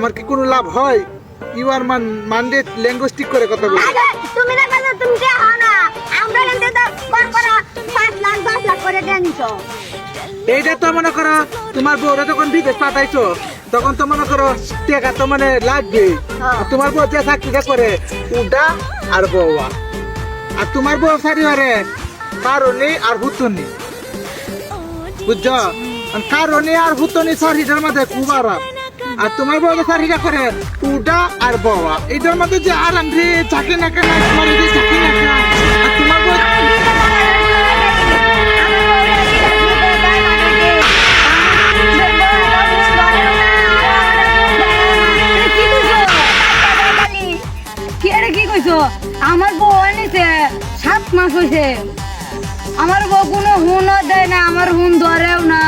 আমার কি কোনো লাভ হয়? ইউ আর মান মান্ডেট ল্যাঙ্গুয়েজ করে কথা বলি তুমি না কথা তুমি কে হও না। আমরা কিন্তু তো কর করা পাঁচ লাখ দশ লাখ করে দিয়ে নিছো এইটা তো মনে করো তোমার বউরা যখন বিদেশ পাঠাইছো তখন তো মনে করো টাকা তো মানে লাগবে। হ্যাঁ। আর তোমার বউ যে চাকরিটা করে উডা আর বউয়া। আর তোমার বউ সারি হরে কারণে আর হুতনি বুঝছ? কারণে আর হুতনি সারিটার মধ্যে খুব আরাম। আর তোমার বউ যে সারিটা করে উডা আর বউয়া এটার মধ্যে যে আরাম রে চাকরি না কেন তোমার যে চাকরি না কেন আর তোমার কি কইছো? আমার বউ আনিছে সাত মাস হয়েছে আমার বউ কোনো হুনও দেয় না আমার হুন ধরেও না।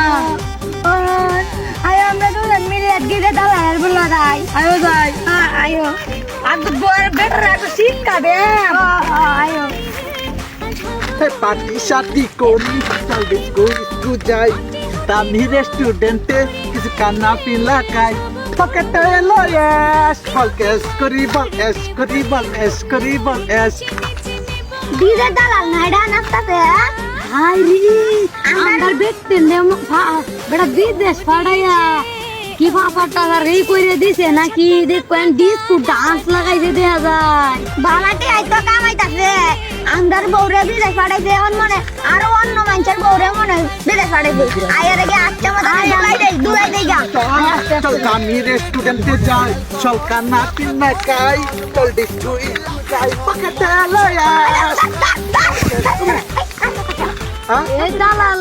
আয় আমরা দুজন মিলে গিয়ে দালালের বলা যাই আয়ো। যাই আয়ো আর তো বউয়ের বেটার একটা শিক্ষা দে। আয়ো পার্টি শার্টি করি যাই। দামি রেস্টুরেন্টে কিছু কান্না পিলা খাই। পকেটে এলো এস করি বল এস করি বল এস করি বল এস। ডিজে দালাল না এটা নাস্তাতে হাই রে আমার ব্যক্তি বেটা বিদেশ পাড়াইয়া। কি পাপা টাকা রে করে দিছে নাকি? দেখবেন ডিস্কো ডান্স লাগাইতে দেয়া যায়। বালাটি আইতো কামাইতাছে। আন্দার বউরে বিদেশ পাঠাইছে অন মনে আরও অন্য মানুষের বউরে মনে বিদেশ পাঠাইছে আয়ের আগে আচ্ছা মতো দুলাই দেই দুলাই দেই গা। চল দামি রেস্টুরেন্টে যাই। চল কান্না পিলা খাই। চল ডিস্কো যাই। পকেটে এলো হ্যাঁ? এই দালাল।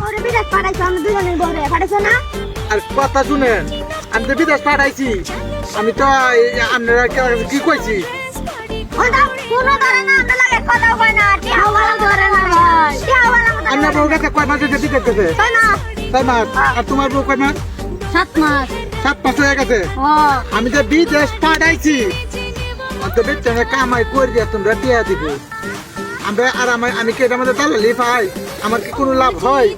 বউরে বিদেশ পাঠাইছো আমরা দুজনের বউরে পাঠাইছো না? আর কথা শুনেন আমি তো বিদেশ পাঠাইছি। আমি তো এই আপনারা কি কইছি? আপনার বউ কাছে কয় মাস ছয় মাস। আর তোমার বউ কয় মাস? সাত মাস। সাত মাস হয়ে গেছে। আমি যে বিদেশ পাঠাইছি। কামাই করে দিয়া তোমরা টিয়া দিব। আমরা আর আমার আমি কি এটা দালালি পাই আমার কি কোনো লাভ হয়?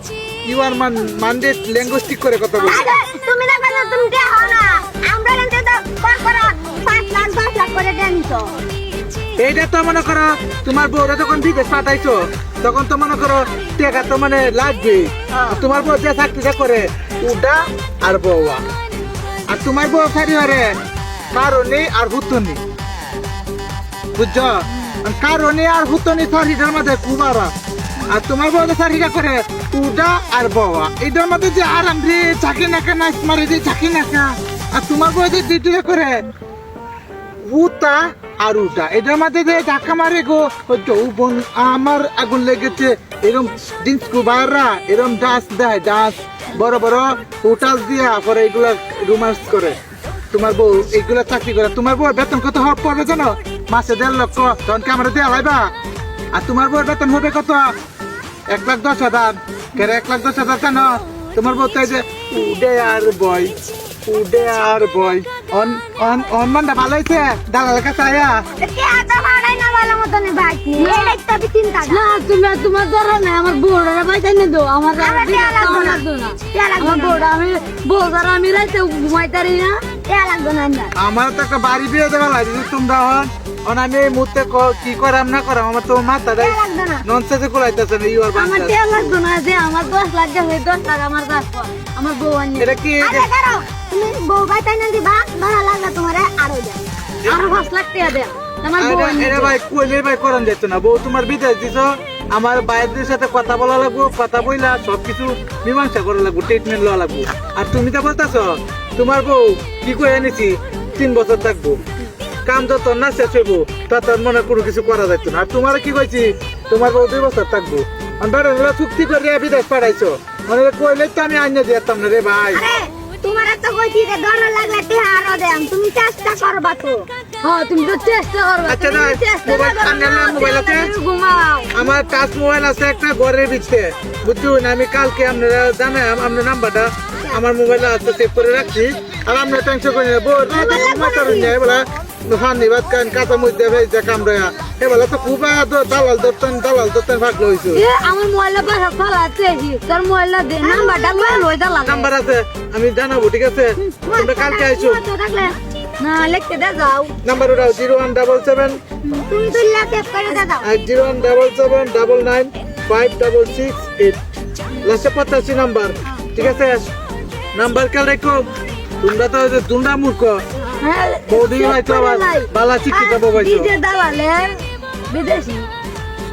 ইউ আর মান মান্ডেট ল্যাঙ্গুয়েজ ঠিক করে কথা তুমি না তুমি টিয়া হও না। আমরা কিন্তু তো পাঁচ লাখ দশ লাখ করে দিয়ে নিছো। এইটা তো মনে করো তোমার বউরা যখন বিদেশ পাঠাইছো তখন তো মনে করো টাকা তো মানে লাগবে তোমার বউ যে চাকরিটা করে উডা আর বউয়া। আর তোমার বউ সারি হরে কারণে আর হুতনি বুঝছ? কারণে আর হুতনি সারিটার মধ্যে আরাম আর তোমার বউ যে চাকরিটা করে উডা আর বউয়া এটার মধ্যে যে আরাম রে চাকরি না কেন মারে যে চাকরি না কেন আর তোমার বউ যে ডিউটিটা করে উতা আর উটা এটার মধ্যে যে ধাক্কা মারে গো যৌবন আমার আগুন লেগেছে। এরম ডিস্কো বাইরা এরম ডান্স দেয় ডান্স বড় বড় হোটেল দিয়া পরে এগুলা রোমান্স করে। তোমার বউ এগুলা চাকরি করে। তোমার বউ বেতন কত হওয়া পড়বে জানো? মাসে দেড় লক্ষ তখন ক্যামেরা দেওয়া লাইবা আর তোমার বউর বেতন হবে কত? এক লাখ দশ হাজার। কেন এক লাখ দশ হাজার কেন? তোমার বউ তাই যে উডে আর বয় উডে আর বয় অন অন অন মানটা ভালো হয়েছে? দালাল কাছে আয়া। বাড়াই না ভালো মতন ভাই। এই তো চিন্তা না তুমি তোমার ধরো না আমার বউরা লাগবে না। বউরা আমি বউ দ্বারা আমি রাইতে ঘুমাইতারি না। টিয়া লাগবে না না। আমার তো একটা বাড়ি বিয়ে দেওয়া লাগে তোমরা হন। অন আমি এই মুহূর্তে ক- করাম না করাম? আমার তো মাথা দেয়। ননসেন্সে কুলাইতেছে না ইউর আমার লাগতো না যে আমার দশ লাখ গেছে দশ লাখ আমার কাজ আমার বউ আনি এটা কি তুমি বউ না দিবা ভালো লাগবে তোমারে আরও যা আরও লাখ টাকা দে আমার বউ আনি ভাই কইলে ভাই করান যেত না। বউ তোমার বিদেশ দিছ। আমার বাইরের সাথে কথা বলা লাগবো কথা বইলা সবকিছু মীমাংসা করা লাগবো ট্রিটমেন্ট লওয়া লাগবো। আর তুমি তো বলতেছ তোমার বউ কি করে এনেছি? তিন বছর থাকব। কাম যত না শেষ হইব তত মনে কোনো কিছু করা যাইতো না। আর তোমার কি কইছি? তোমার বউ দুই বছর থাকব। আমরা চুক্তি করে বিদেশ পাঠাইছো। মানে কইলে তো আমি আইনে দিতাম না রে ভাই। তোমার তো কইছি যে ডর লাগলে টিয়া দেন। তুমি চেষ্টা করবা তো। হ্যাঁ তুমি তো চেষ্টা করবে। আচ্ছা, না, মোবাইল না, মোবাইল আছে? ঘুমাও। আমার টাচ মোবাইল আছে একটা ঘরের ভিতরে। বুঝছুন আমি কালকে আপনারা জানেন আপনার নাম্বারটা আমার মোবাইলে আছে সেভ করে রাখছি। আর আপনার টেনশন করে না। বলা। ফানি ভাত কান কাঁচা মধ্যে ভেজে কামড়া। এবেলা তো খুব তো দালাল ধরতেন দালাল ধরতেন ভাগলো হয়েছে এ আমার মোবাইলটা বাসা চালাচ্ছে তোর মোবাইলটা দে নাম্বারটা লয়ে লই দিলাম নাম্বার আছে আমি জানাব ঠিক আছে? তোমরা কালকে থাকলে না লিখতে দে যাও। Number double seven. তুমি তুললা সেভ করে দাও আর zero one double seven double nine five double six eight. লাস্টে পঁচাশি নাম্বার। ঠিক আছে নাম্বার কাল রেখো। তোমরা তো তোমরা মূর্খ। হ্যাঁ বৌদি হয়তো বালা বউ হয়তো ডিজে বিদেশি।